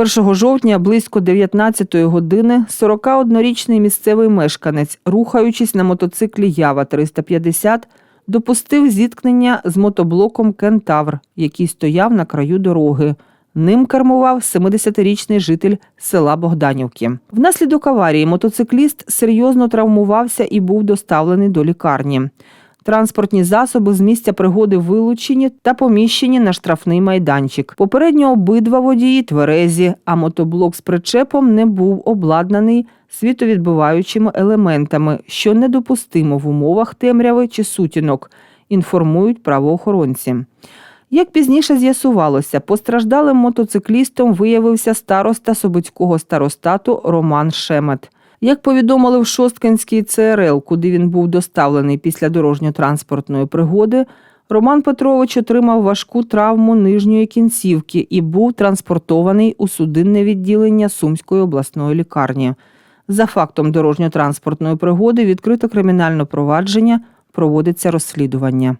1 жовтня близько 19-ї години 41-річний місцевий мешканець, рухаючись на мотоциклі Ява 350, допустив зіткнення з мотоблоком Кентавр, який стояв на краю дороги. Ним кермував 70-річний житель села Богданівки. Внаслідок аварії мотоцикліст серйозно травмувався і був доставлений до лікарні. Транспортні засоби з місця пригоди вилучені та поміщені на штрафний майданчик. Попередньо обидва водії тверезі, а мотоблок з причепом не був обладнаний світовідбиваючими елементами, що недопустимо в умовах темряви чи сутінок, інформують правоохоронці. Як пізніше з'ясувалося, постраждалим мотоциклістом виявився староста Собицького старостату Роман Шемет. Як повідомили в Шосткинській ЦРЛ, куди він був доставлений після дорожньо-транспортної пригоди, Роман Петрович отримав важку травму нижньої кінцівки і був транспортований у судинне відділення Сумської обласної лікарні. За фактом дорожньо-транспортної пригоди відкрито кримінальне провадження, проводиться розслідування.